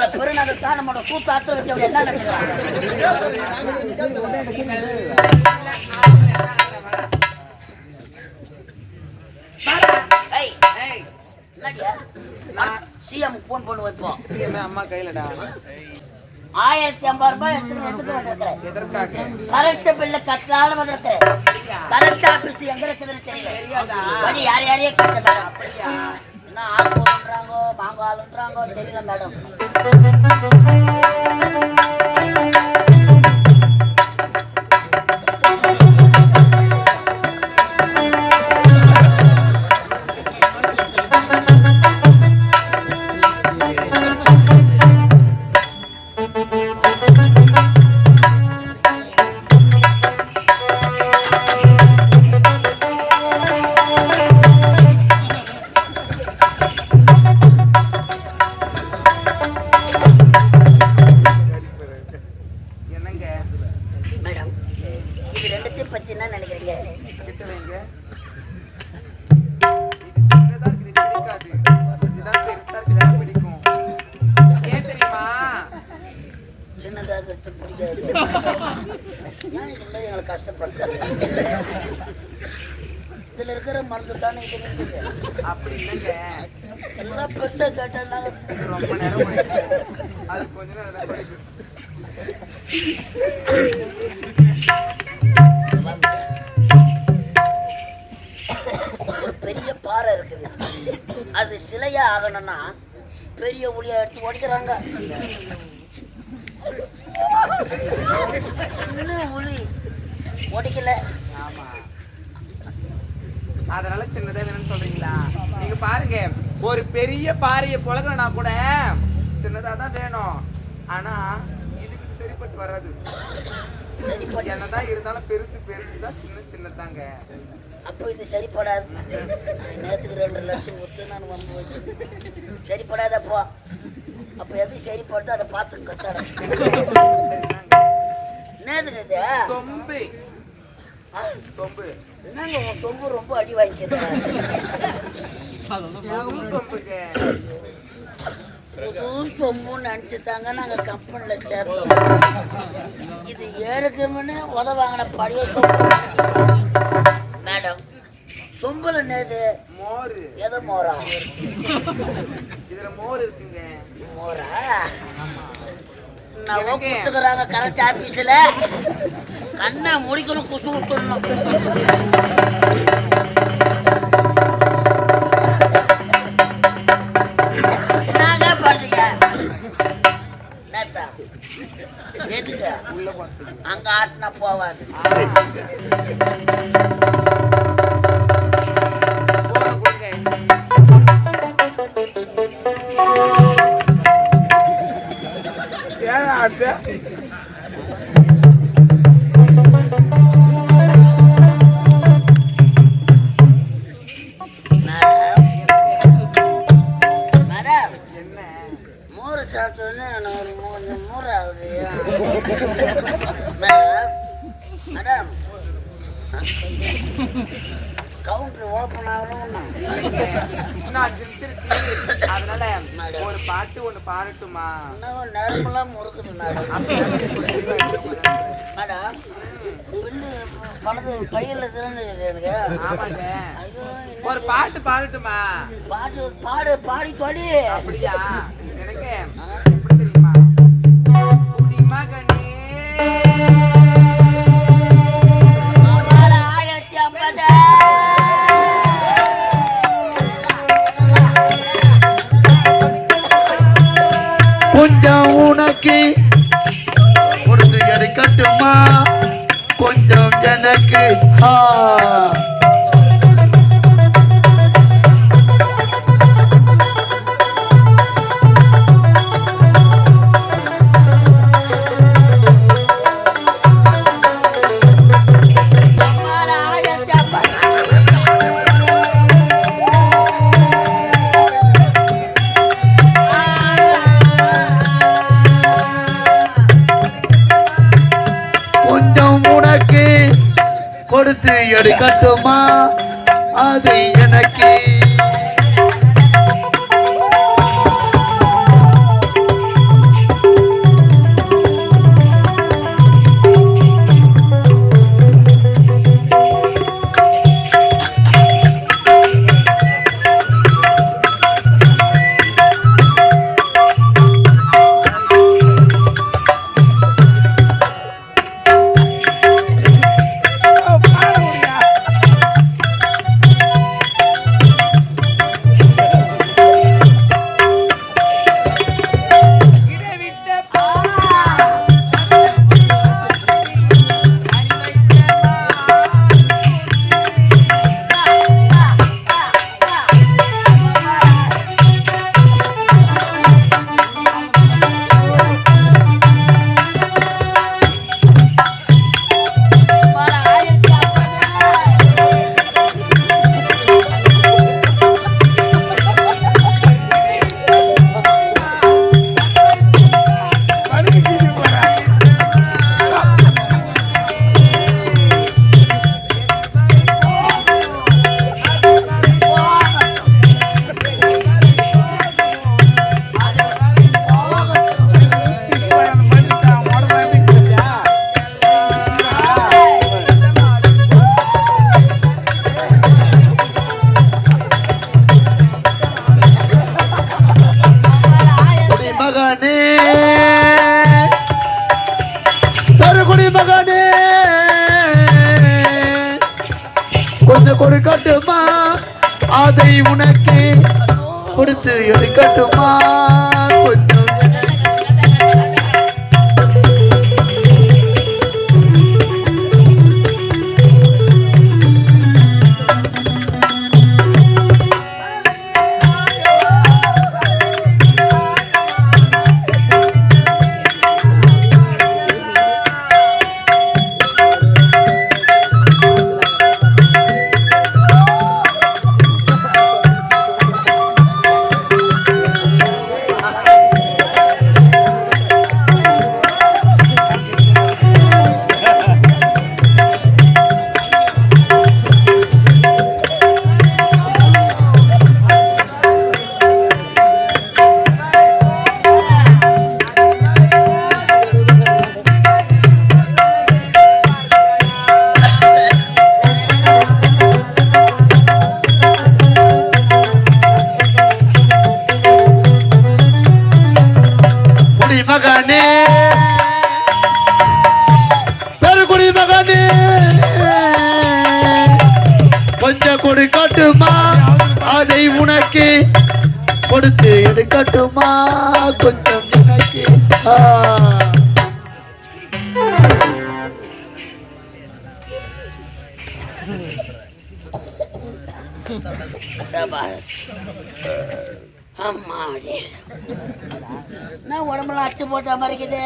நம்மள பெருநகத்தான் நம்மளோட கூத்தாத்து வச்சவங்க என்ன நினைக்கிறாங்க? சிஎம் போன் பண்ணி வைப்போம் அம்மா கையிலடா ஆயிரத்தி ஐம்பது ரூபாய் எதற்காக கரண்ட் பில்ல கட்டலான்னு வந்திருக்கிறேன். கரண்ட் ஆபீஸ் எங்க இருக்குதுன்னு தெரியல. யார் யாரையே கட்ட மேடம் என்ன ஆல்கோல்ன்றாங்கோ மாங்கால்ன்றாங்கோ தெரியல மேடம். இருக்கிற மருந்து தானே இது இருக்குது. அப்படி இல்லைங்க. எல்லாம் பெருசா கேட்டா ரொம்ப நேரம். அது கொஞ்ச நேரம் ஒரு பெரிய பாறை இருக்குது. அது சிலையா ஆகணும்னா பெரிய உளியா எடுத்து உடைக்கிறாங்க சின்ன உளி உடைக்கல ஆமா. அதனால சின்னதா வேணும்னு சொல்றீங்களா? நீங்க பாருங்க ஒரு பெரிய பாறையை புழங்கனா கூட சின்னதா தான் வேணும். ஆனா இதுக்கு சரிப்பட்டு வராது. என்னதான் இருந்தாலும் பெருசு பெருசு தான் சின்ன சின்னதாங்க. அப்போ இது சரிப்படாது. நேற்றுக்கு ரெண்டு லட்சம் கொடுத்து நான் வந்து வச்சு சரிப்படாது அப்போ. அப்போ எது சரிப்படுதோ அதை பார்த்து சரிதாங்க. என்னதுங்க இது? சொம்பு. சொம்பு என்னங்க உன் சொம்பு ரொம்ப அடி வாங்கிக்குது புது சொம்புன்னு நினச்சி தாங்க நாங்கள் கம்பெனியில் சேர்த்தோம் இது ஏழுக்கு முன்னே உத வாங்கின பழைய சொம்பு மேடம் சொம்புல நேது மோரு எதை மோரா இதுல மோர் இருக்குங்க மோரா நான் கொடுத்துக்கிறாங்க கரெக்ட் ஆபீஸ்ல கண்ணை முடிக்கணும் குசு விட்டுணும் மேடம் கவுண்டர் ஓப்பன் ஆகணும் அதனால ஒரு பாட்டு ஒண்ணு பாடட்டுமா? இன்னும் நேரமெல்லாம் முறுக்குது மேடம் பில்லு பணத்து தானே எனக்கு ஆமாங்க. ஒரு பாட்டு பாடட்டுமா? பாட்டு பாடு பாடி தொடி அப்படியா? கொஞ்சம் எனக்கு ஆ. உனக்கு கொடுத்து எடுக்கட்டுமா? அது எனக்கு கொடுத்து எடுக்கட்டுமா கொஞ்சம் உனக்கு ஆ. சபாஸ் அம்மாடி நான் உடம்புல அச்சு போட்ட மாதிரி இருக்குது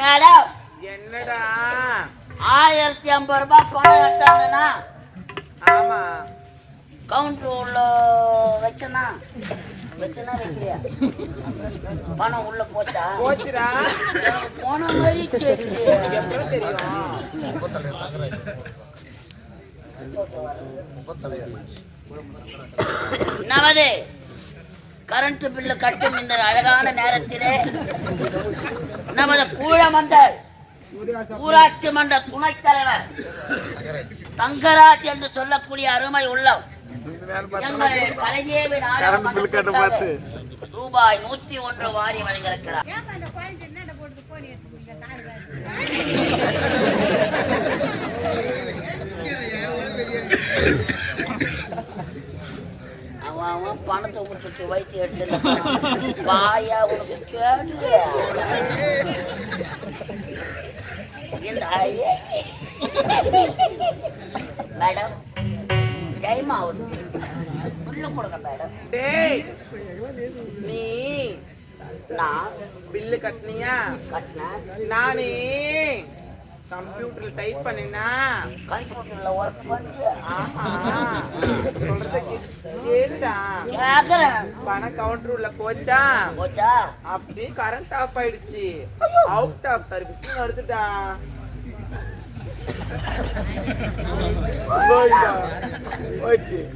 மேடம் என்னடா? ஆயிரத்தி ஐம்பது ரூபாய் பணம் எடுத்தாங்கன்னா ஆமா. கவுண்டர் உள்ள வச்சனா வச்சனா வைக்கிறியா பணம் உள்ள போச்சா? போச்சுடா. போன மாதிரி தெரியும்? நமது கரண்ட் பில்லு கட்டும் இந்த அழகான நேரத்திலே நமது கூழமந்தல் ஊராட்சி மன்ற துணைத் தலைவர். தங்கராஜ் என்று சொல்லக்கூடிய அருமை உள்ளம். எங்கள் கலைதேவி ரூபாய் நூத்தி ஒன்று வாரி வழங்கியிருக்கிறார். அவன் பணத்தை கொடுத்துட்டு வைத்து எடுத்து வாயா உனக்கு கேடு இந்த. மேடம் டைம் ஆகுது புல்லு கொடுங்க மேடம். டேய். நீ நான் பில்லு கட்டினியா? கட்டினேன். நானே. கம்ப்யூட்டர்ல டைப் பண்ணினா. கம்ப்யூட்டர்ல ஒர்க் பண்ணி. சொல்றத கேட்டா பண கவுண்டர் உள்ள போச்சா? போச்சா? அப்படியே கரண்ட் ஆஃப் ஆயிடுச்சு. அவுட் ஆஃப் சர்வீஸ் எடுத்துட்டா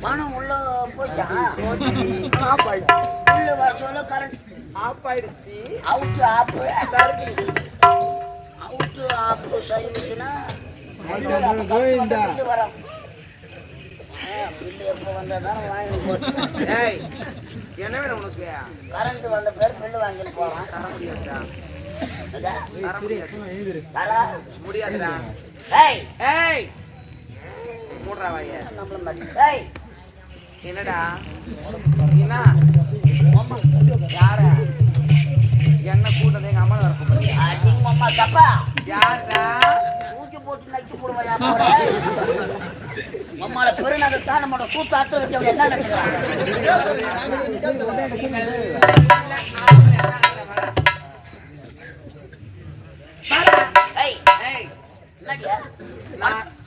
பணம் உள்ள போச்சா? ஆஃப் ஆயிடுச்சு புல்லு வர சொல்ல கரண்ட் ஆஃப் ஆயிடுச்சு. Out of service out of சர்வீஸ்னா bill வரும் பில்லு எப்போ வந்தால் தானே வாங்கி போட்டு ஏய் என்ன வேணும் உனக்கு கரண்ட் வந்த பேர் பில்லு வாங்கிட்டு போகிறான் தர முடியாதுடா தர முடியாது தர முடியாதுடா ஏய் ஏய் மூடுறா வாய நம்மள மட்டும் ஏய் என்னடா என்ன யார என்ன கூட்டத்தை எங்க அம்மா வர கூப்பிடுறியா அடிங்க அம்மா தப்பா? யாருடா? தூக்கி போட்டு நக்கி போடுவாயா அம்மால பெருநாள் தான் நம்மளோட கூத்து அர்த்தம் வச்சு என்ன நினைக்கிறாங்க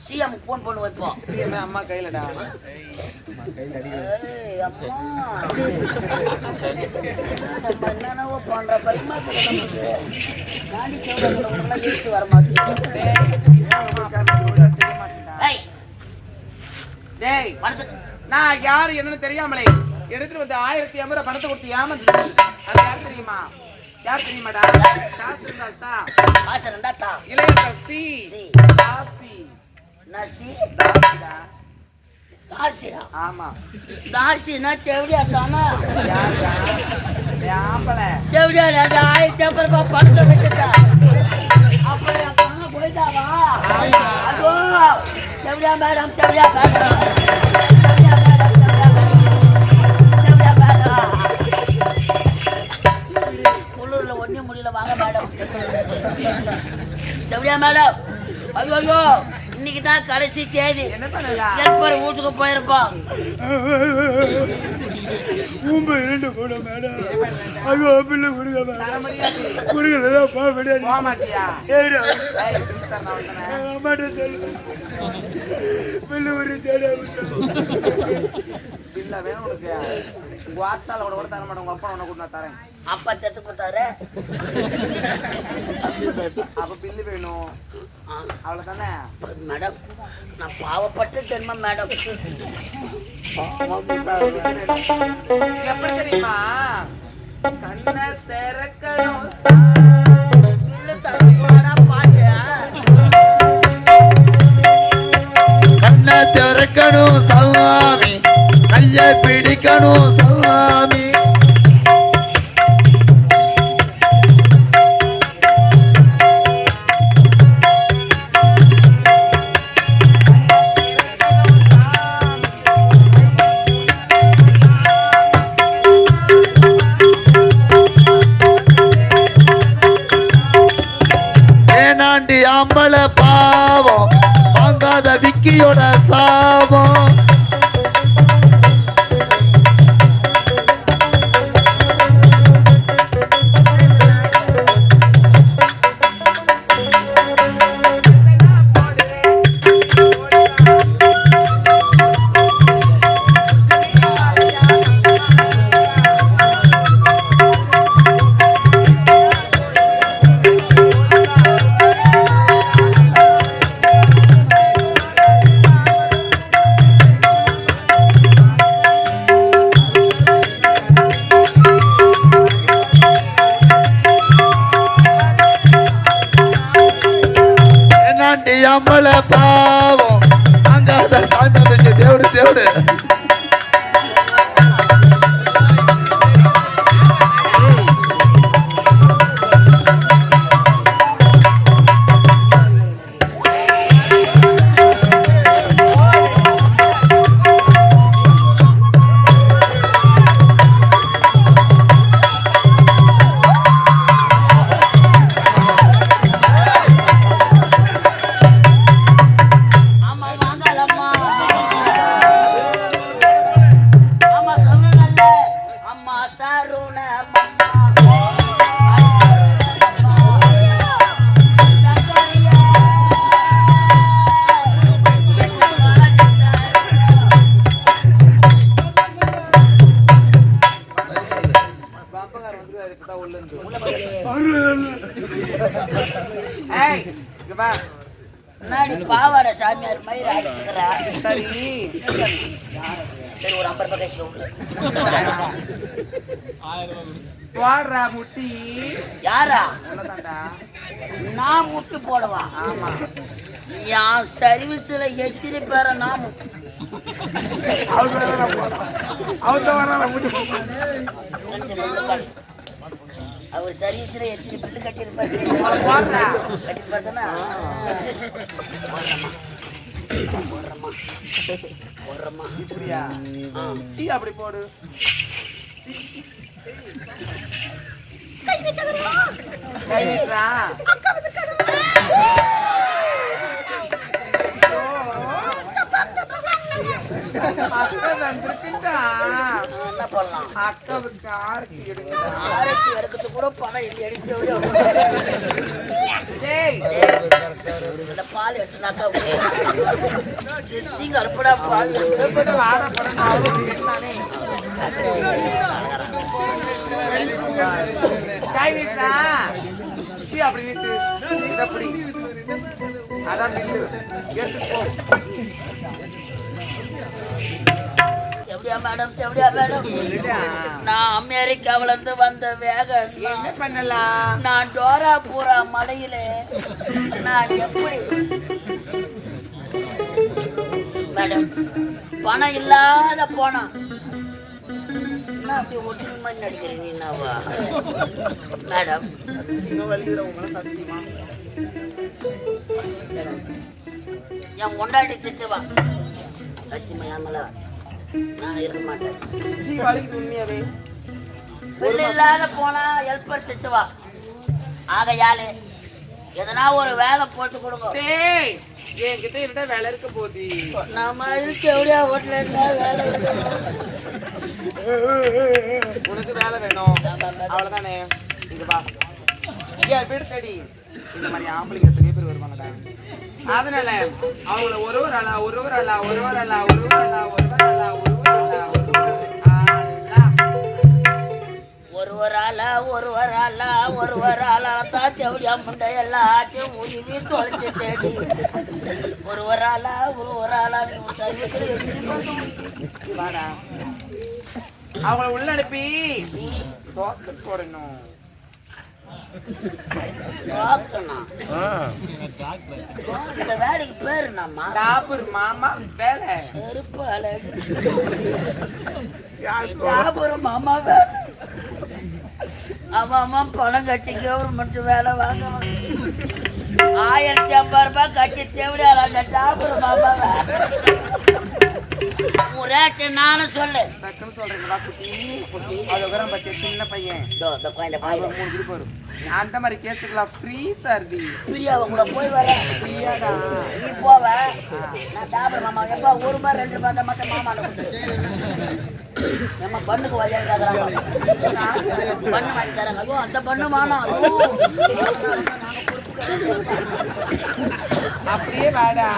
சிஎம் ஃபோன் பண்ணி வைப்போம் CM அம்மா கையிலடா. என்னென்னவோ பண்ற பயமா நமக்கு. எழுச்சி வர டேய் பணத்தை- நான் யாரு என்னன்னு தெரியாமலே எடுத்துட்டு வந்து ஆயிரத்தி ஐம்பது ரூபாய் பணத்தை கொடுத்து ஏமாந்து அது யார் தெரியுமா? யார் தெரியுமாடா? காசு இருந்தால் தான் காசு ரெண்டா தா. இளையர்கள் சி சி. நசி தாசியா ஆமா. தாசினா தேவடியா தானா? தேவடியா ரெண்டு ஆயிரத்தி அப்புறமா பணத்தை விட்டுட்டா அப்படியா பணம் போயிட்டாவா? அதோ தேவடியா மேடம் தேவடியா மேடம். வாங்க மேடம். மேடம். ஐயோ ஐயோ. இன்னைக்கு தான் கடைசி தேதி. என்ன பண்ணலா எப்பர் வீட்டுக்கு போயிருப்பான் ஊம்பு இரண்டு போட மேடம் ஐயோ பிள்ளை மேடம் தர முடியாது. கொடுக்கல போக முடியாது. அம்மாட்ட சொல்லு. பிள்ளை ஒரு தேட பில்ல வேணும் உனக்கு. உங்க ஆத்தால கூட கூட தர மாட்டேன். உங்க அப்பா உனக்கு நான் தரேன். அப்பா செத்து போட்டாரு. அப்ப பில்லு வேணும். அவ்வளவுதானே? மேடம் நான் பாவப்பட்ட ஜென்மம் மேடம். எப்படி தெரியுமா? கண்ணை திறக்கணும். கண்ணை திறக்கணும் சல்லாமி கையை பிடிக்கணும் சல்லாமி ஏனாண்டி ஆம்பள பாவம். வாங்காத விக்கியோட சாபம். நம்மள பாவம். வாங்காத சாமி வந்துச்சு. தேவடு தேவடு யாரா நான் முட்டு போடவா. ஆமா. என் சர்வீஸ்ல எத்தனை பேரை நான் அவரு சர்வீஸ்ல எத்தனை பில்லு கட்டியிருப்பாரு போடுறா கட்டியிருப்பாரு தானே? போடுறமா போடுறமா. இப்படியா சீ அப்படி போடு. கை நீட்டுறா. அக்கா வந்திருக்குடா. என்ன பண்ணலாம்? அக்காவுக்கு ஆரத்தி கூட பணம் இல்லை எடுத்து இந்த பால் எடுத்துனாக்கா சிங்க அனுப்புடா பால். எடுத்து கை. சீ, அப்படி நீட்டு. இது அப்படி. அதான் நில்லு. எடுத்துட்டு போ. எப்படியா மேடம் எப்படியா மேடம். நான் அமெரிக்காவுல இருந்து வந்த வேகம் என்ன பண்ணலாம் நான் டோராபுரா மலையில நான் எப்படி மேடம் பணம் இல்லாத போனோம் என்ன அப்படி ஒட்டுங்க மாதிரி நடிக்கிறீங்க நீ என்னவா மேடம். என் கொண்டாட்டி திட்டுவா சத்தியமா ஏமல நான் இருக்க மாட்டேன். உண்மையாவே இல்லாத போனா ஹெல்ப்பர் திட்டுவா ஆகையாலே எதனா ஒரு வேலை போட்டு கொடுங்க. என்கிட்ட இருந்தா வேலை இருக்க போகுது. நாம இருக்கு எப்படியா ஹோட்டல் இருந்தா வேலை இருக்கு உனக்கு வேலை வேணும் அவ்வளவுதானே இங்க வா ஏன் பேர் தேடி இந்த மாதிரி ஆம்பளைங்க எத்தனையோ பேர் வருவாங்கடா அதனால அவங்கள ஒரு ஒரு ஆளா ஒரு ஒரு ஆளா ஒரு ஒரு ஆளா ஒரு ஒரு ஆளா ஒரு ஒரு ஆளா ஒரு ஒரு ஆளா ஒரு ஒரு ஆளா ஒருவர் ஆளா ஒருவர் ஆளா ஒருவர் ஆளா தாத்தி அப்படியா முண்டை எல்லாத்தையும் உருவி தொலைச்சு தேடி ஒருவர் ஆளா ஒருவர் ஆளா நீ உன் சர்வீஸ்ல எப்படி கொண்டு வந்து? வாடா அவங்கள உள்ள அனுப்பி தோத்து போடணும் பார்க்கணும். இந்த வேலைக்கு பேரு நம்மா டாபர் மாமா வேலை செருப்பு அலடி. வியாபாரம் மாமா வேலை அவன் அவன் பணம் கட்டி கவர்மெண்ட் வேலை வாங்குறான் ஆயிரத்தி ஐம்பது ரூபாய் கட்டி தேவையான அந்த டாபர் மாமா வேலை ரேட்டு நானும் சொல்லு. டக்குன்னு சொல்றீங்களா குட்டி? குட்டி அது உரம் பத்தி சின்ன பையன். இதோ, இந்த குழந்தை பாய் ஒரு மூணு குரூப் வரும் அந்த மாதிரி கேஸுக்கெல்லாம் ஃப்ரீ சர்தி பிரியாவை கூட போய் வரேன் ஃப்ரீயாடா நீ போவ. நான் மாமா எப்பா ஒரு ரூபாய் ரெண்டு ரூபாய் தான் மட்டும் மாமா ஏமா பண்ணுக்கு வழியாக கேட்குறாங்க பண்ணு வாங்கி தராங்க ஐயோ அந்த பண்ணு நாங்க பொறுப்பு அப்படியே வாடா.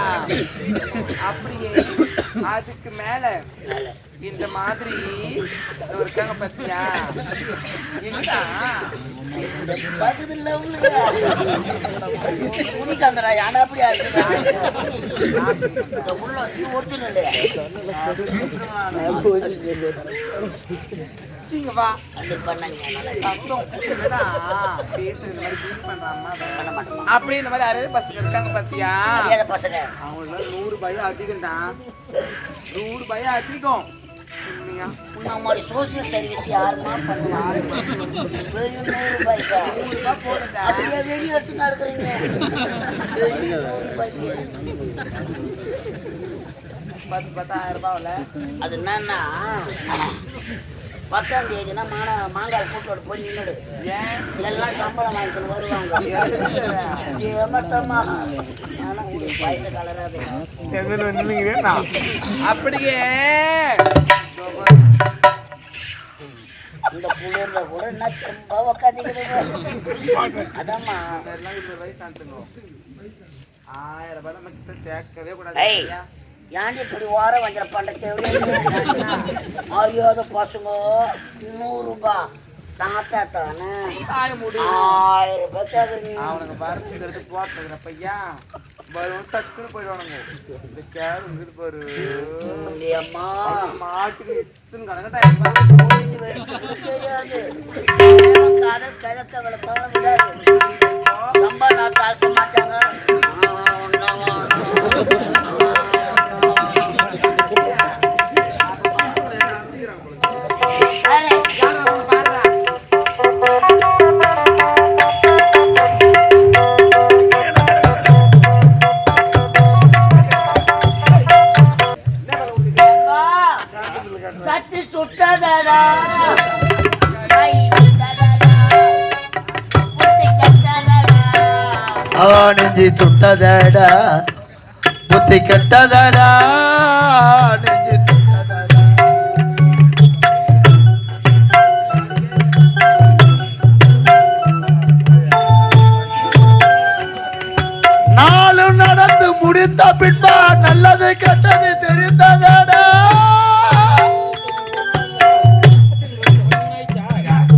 அப்படியே. அதுக்கு மேல இந்த மாதிரி இருக்காங்க பாத்தியா? துணிக்காந்தரா யானா அப்படி ஒரிஜினல் இல்லையா சீங்க வா அந்த பண்ணாங்க சத்தம் என்னடா பேசுறது இந்த மாதிரி அறுபது பசங்க இருக்காங்க பாத்தியா? மரியாதை பசங்க. அவங்கள நூறு பயம் அதிகம்டா. நூறு பயம் அதிகம். உன்ன மாதிரி சோசியல் சர்வீஸ் யாருமா பண்ணுவாங்க அப்படியே வெளியே எடுத்து நடக்கிறீங்க. பத்து பத்தாயிரம் ரூபாவில் அது என்னன்னா பத்தாம் தேதினா மான மாங்காய் கூட்டோட போய் நின்றுடு ஏன் எல்லாம் சம்பளம் வாங்கிட்டு வருவாங்க. ஏமாத்தம்மா ஆனா உங்களுக்கு வயசு கலராது. அப்படியே. இந்த குளிர்ல கூட என்ன ரொம்ப உக்காந்துக்கிறீங்க அதாம்மா ஆயிரம் ரூபாய் நம்ம கிட்ட சேர்க்கவே கூடாது ஏன்டி இப்படி ஓர வஞ்சர பண்ண தேவையா அறியாத பசங்க நூறு ரூபாய் தாத்தா தானே? ஆயிரம் ரூபாய் கேக்குறீங்க அவனுங்க வரத்துங்கிறது போட்டுக்கிற பையா வரும் டக்குன்னு போயிடுவானுங்க. இந்த கேர் வந்துட்டு பாரு. அம்மா. மாட்டுக்கு இத்தனை கணக்கு டைம். தெரியாது. காதல் கிழக்க விளக்கால விடாது. சம்பா நாத்து அலச மாட்டாங்க அவ நெஞ்சு சுட்டதடா புத்தி கெட்டதடா நெஞ்சி சுட்டதடா. நாலு நடந்து முடிந்த பின்பா நல்லது கெட்டது தெரிந்ததடா.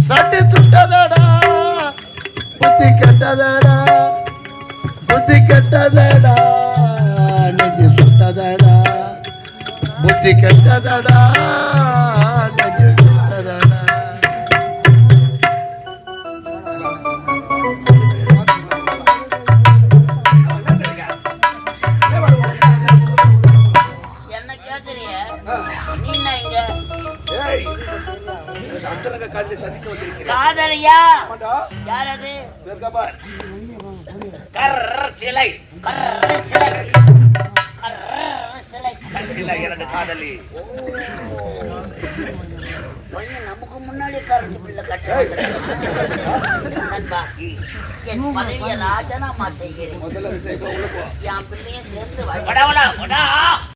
சட்டி துட்டதடா புத்தி கெட்டதடா. கெட்டதடா நெஞ்சு சுட்டதடா. புத்தி கெட்டதடா நெஞ்சு சுட்டதடா. என்ன கேக்குறிய நீ இங்க? காதலியா யார் அது? கர்ர சிலை கர்ர சிலை பையன் நமக்கு முன்னாடி கரண்ட் பில்ல கட்ட நண்பா என் பதவியை ராஜினாமா செய்கிறேன். என் பிள்ளையும் சேர்ந்து வடவடா